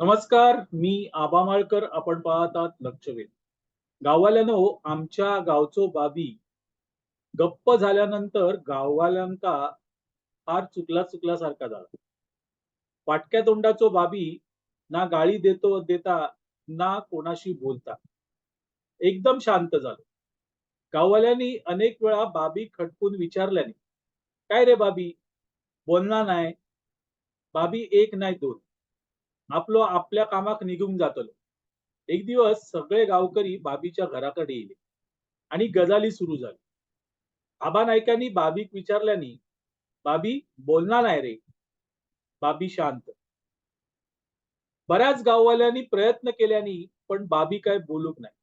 नमस्कार मी आबा माळकर. आपण पाहतात लक्षवेध. गाववाल्यानो आमच्या गावचो बाबी गप्प झाल्यानंतर गाववाल्यांका फार चुकला चुकला सारखा झाला. फाटक्या तोंडाचो बाबी ना गाळी देतो देता ना कोणाशी बोलता. एकदम शांत झालो. गाववाल्यांनी अनेक वेळा बाबी खटकून विचारल्याने काय रे बाबी? बोलणार नाही बाबी एक नाही दोन. आपलो आपल्या कामाक निघून जातलो. एक दिवस सगळे गावकरी बाबीच्या घराकडे येले आणि गजाली सुरू झाली. आबा नायकांनी बाबीक विचारल्यानी बाबी बोलणार नाही रे. बाबी शांत. बऱ्याच गाववाल्यांनी प्रयत्न केल्यानी पण बाबी काय बोलूक नाही.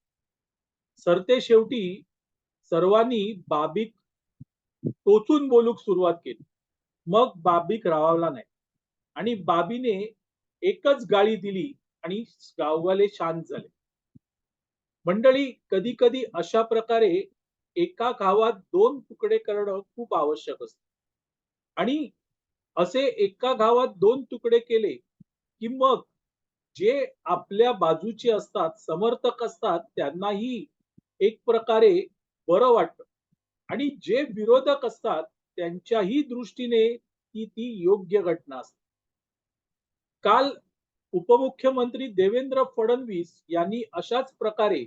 सरते शेवटी सर्वांनी बाबीक टोचून बोलूक सुरुवात केली. मग बाबीक रावला नाही. आणि बाबीने एकच गाळी दिली आणि गाववाले शांत झाले. मंडळी कधी कधी अशा प्रकारे एका गावात दोन तुकडे करणं खूप आवश्यक असतं. आणि असे एका गावात दोन तुकडे केले की मग जे आपल्या बाजूचे असतात समर्थक असतात त्यांनाही एक प्रकारे बरं वाटतं. आणि जे विरोधक असतात त्यांच्याही दृष्टीने ती ती योग्य घटना असते. काल उपमुख्यमंत्री देवेंद्र फडणवीस यांनी अशाच प्रकारे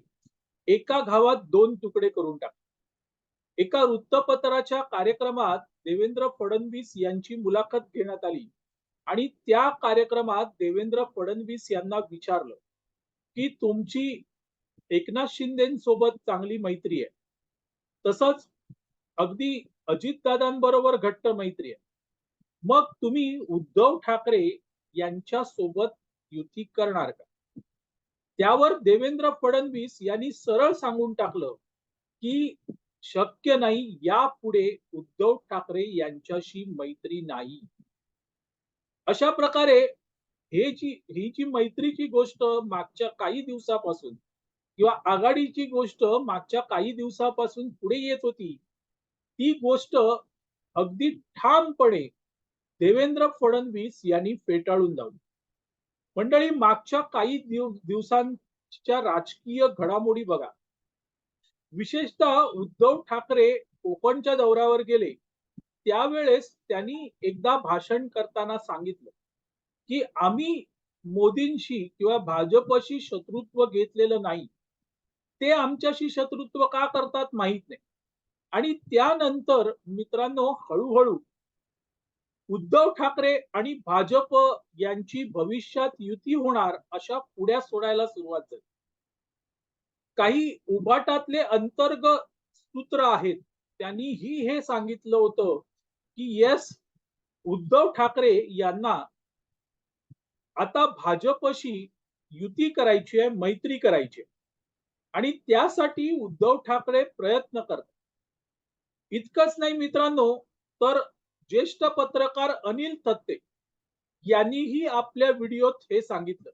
एका गावात दोन तुकडे करून टाकले. एका वृत्तपत्राच्या कार्यक्रमात देवेंद्र फडणवीस यांची मुलाखत घेण्यात आली आणि त्या कार्यक्रमात देवेंद्र फडणवीस यांना विचारलं की तुमची एकनाथ शिंदेसोबत चांगली मैत्री आहे. तसंच अगदी अजितदादांबरोबर घट्ट मैत्री आहे. मग तुम्ही उद्धव ठाकरे यांच्या सोबत युती करणार का? त्यावर देवेंद्र फडणवीस यांनी सरळ सांगून टाकलं की शक्य नाही यापुढे उद्धव ठाकरे यांच्याशी मैत्री नाही. अशा प्रकारे हे जी ही जी मैत्रीची गोष्ट मागच्या काही दिवसापासून किंवा आघाडीची गोष्ट मागच्या काही दिवसापासून पुढे येत होती ती गोष्ट अगदी ठामपणे देवेंद्र फडणवीस यांनी फेटाळून लावली. मंडळी मागच्या काही दिव दिवसांच्या राजकीय घडामोडी बघा. विशेषतः उद्धव ठाकरे कोकणच्या दौऱ्यावर गेले. त्यावेळेस त्यांनी एकदा भाषण करताना सांगितलं की आम्ही मोदींशी किंवा भाजपशी शत्रुत्व घेतलेलं नाही. ते आमच्याशी शत्रुत्व का करतात माहीत नाही. आणि त्यानंतर मित्रांनो हळूहळू उद्धव ठाकरे आणि भाजप यांची भविष्यात युती होणार अशा पुढ्या सोडायला सुरुवात झाली. काही उभाटातले अंतर्गत सूत्र आहेत. त्यांनीही हे सांगितलं होतं की येस उद्धव ठाकरे यांना आता भाजपशी युती करायची आहे मैत्री करायची आणि त्यासाठी उद्धव ठाकरे प्रयत्न करतात. इतकंच नाही मित्रांनो तर ज्येष्ठ पत्रकार अनिल थत्ते यांनीही आपल्या व्हिडिओत हे सांगितलं.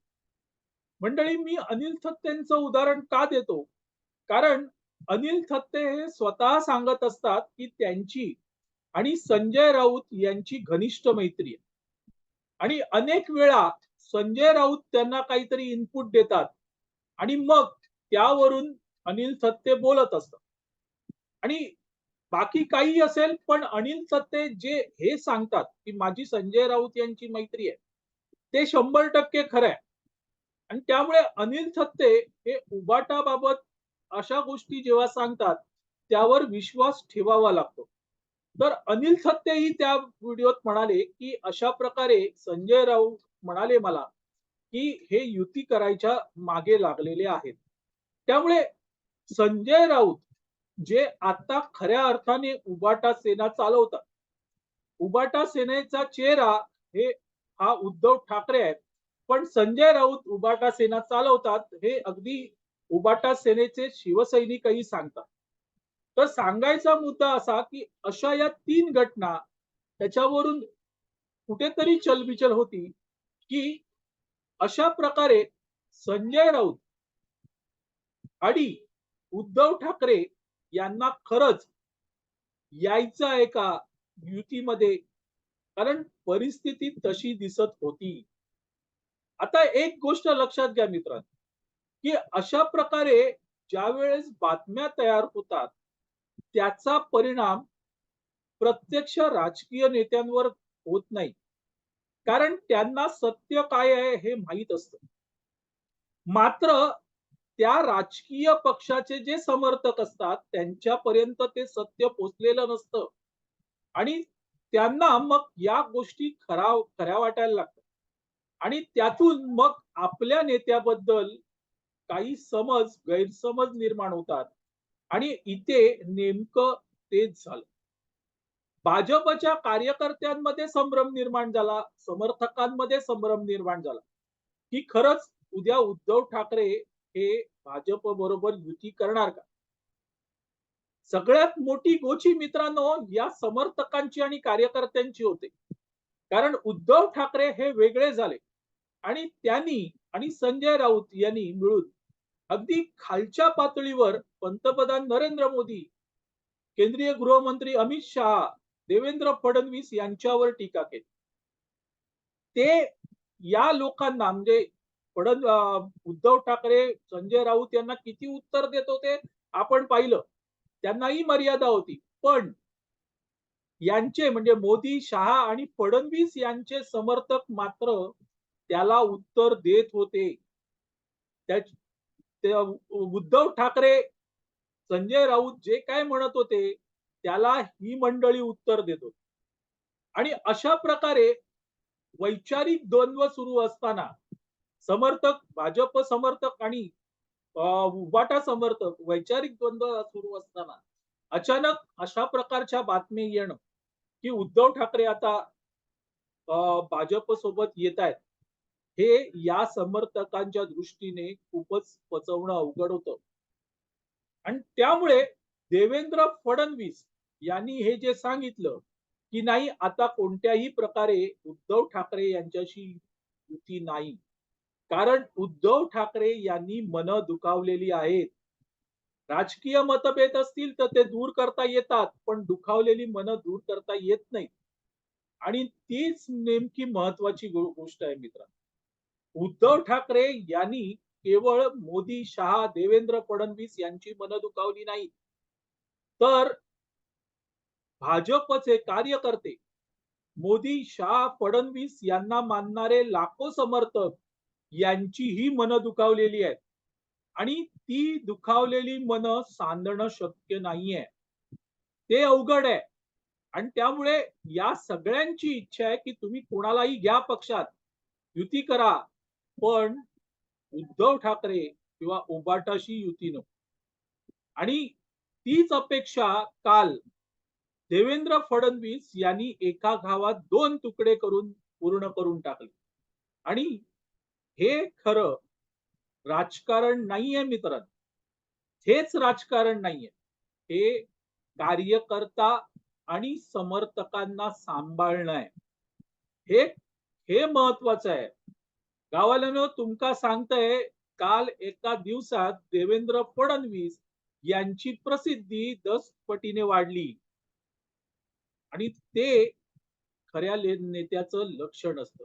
मंडळी मी अनिल थत्तेंचं उदाहरण का देतो? कारण अनिल थत्ते हे स्वतः सांगत असतात की त्यांची आणि संजय राऊत यांची घनिष्ठ मैत्री आहे. आणि अनेक वेळा संजय राऊत त्यांना काहीतरी इनपुट देतात आणि मग त्यावरून अनिल थत्ते बोलत असतात. आणि बाकी काही असेल पण अनिल सत्ते जे हे सांगतात की माझी संजय राऊत यांची मैत्री आहे ते शंभर टक्के खरं आहे. आणि त्यामुळे अनिल थत्ते हे उबाटाबाबत अशा गोष्टी जेव्हा सांगतात त्यावर विश्वास ठेवावा लागतो. तर अनिल थत्तेही त्या व्हिडिओत म्हणाले की अशा प्रकारे संजय राऊत म्हणाले मला की हे युती करायच्या मागे लागलेले आहेत. त्यामुळे संजय राऊत जे आता खऱ्या अर्थाने उबाटा सेना चालवतात. उबाटा सेनेचा चेहरा हे हा उद्धव ठाकरे आहेत. पण संजय राऊत उबाटा सेना चालवतात हे अगदी उबाटा सेनेचे शिवसैनिकही सांगतात. तर सांगायचा मुद्दा असा की अशा या तीन घटना त्याच्यावरून कुठेतरी चलबिचल होती की अशा प्रकारे संजय राऊत आणि उद्धव ठाकरे यांना खरंच यायचं आहे का युतीमध्ये कारण परिस्थिती तशी दिसत होती आता एक गोष्ट लक्षात घ्या मित्रांनो, की अशा प्रकारे ज्यावेळेस बातम्या तयार होतात, त्याचा परिणाम प्रत्यक्ष राजकीय नेत्यांवर होत नाही. कारण त्यांना सत्य काय आहे हे माहीत असतं. मात्र त्या राजकीय पक्षाचे जे समर्थक असतात, त्यांच्यापर्यंत ते सत्य पोचलेलं नसतं. आणि त्यांना मग या गोष्टी खरा खऱ्या वाटायला लागतात. आणि त्यातून मग आपल्या नेत्याबद्दल काही समज, गैरसमज निर्माण होतात. आणि इथे नेमकं तेच झालं. भाजपच्या कार्यकर्त्यांमध्ये संभ्रम निर्माण झाला, समर्थकांमध्ये संभ्रम निर्माण झाला, की खरंच उद्या उद्धव ठाकरे हे भाजप बरोबर युती करणार का? सगळ्यात मोठी गोची मित्रांनो या समर्थकांची आणि कार्यकर्त्यांची होते. कारण उद्धव ठाकरे हे वेगळे झाले आणि त्यांनी आणि संजय राऊत यांनी मिळून अगदी खालच्या पातळीवर पंतप्रधान नरेंद्र मोदी, केंद्रीय गृहमंत्री अमित शहा, देवेंद्र फडणवीस यांच्यावर टीका केली. ते या लोकांना म्हणजे फडण उद्धव ठाकरे, संजय राऊत यांना किती उत्तर देत होते आपण पाहिलं. त्यांनाही मर्यादा होती. पण यांचे म्हणजे मोदी, शहा आणि फडणवीस यांचे समर्थक मात्र त्याला उत्तर देत होते. त्या उद्धव ठाकरे, संजय राऊत जे काय म्हणत होते, त्याला ही मंडळी उत्तर देत होती. आणि अशा प्रकारे वैचारिक द्वंद्व सुरू असताना समर्थक, भाजप समर्थक आणि उबाटा समर्थक वैचारिक द्वंद्व सुरू असताना अचानक अशा प्रकारच्या बातम्या येणं, की उद्धव ठाकरे आता भाजप सोबत येत आहेत. हे या समर्थकांच्या दृष्टीने खूपच पचवणं अवघड होतं. आणि त्यामुळे देवेंद्र फडणवीस यांनी हे जे सांगितलं, की नाही आता कोणत्याही प्रकारे उद्धव ठाकरे यांच्याशी युती नाही. कारण उद्धव ठाकरे यांनी मन दुखावलेली आहेत. राजकीय मतभेद असतील तर ते दूर करता येतात, पण दुखावलेली मन दूर करता येत नाही आणि तीच नेमकी महत्वाची गोष्ट आहे मित्रांनो. उद्धव ठाकरे यांनी केवळ मोदी, शहा, देवेंद्र फडणवीस यांची मन दुखावली नाही तर भाजपचे कार्यकर्ते मोदी, शहा, फडणवीस यांना मानणारे लाखो समर्थक यांचीही मन दुखावलेली आहेत. आणि ती दुखावलेली मन सांधणं शक्य नाहीये. ते अवघड आहे. आणि त्यामुळे या सगळ्यांची इच्छा आहे, की तुम्ही कोणालाही घ्या पक्षात, युती करा, पण उद्धव ठाकरे किंवा उबाटाशी युती नको. आणि तीच अपेक्षा काल देवेंद्र फडणवीस यांनी एका गावात दोन तुकडे करून पूर्ण करून टाकले. आणि हे खरं राजकारण नाहीये मित्रांनो. हेच राजकारण नाहीये. हे कार्यकर्ता आणि समर्थकांना सांभाळणं आहे. हे हे महत्वाचं आहे. गावाला तुमका सांगतंय काल एका दिवसात देवेंद्र फडणवीस यांची प्रसिद्धी दस पटीने वाढली. आणि ते खऱ्या नेत्याचं लक्षण असतं.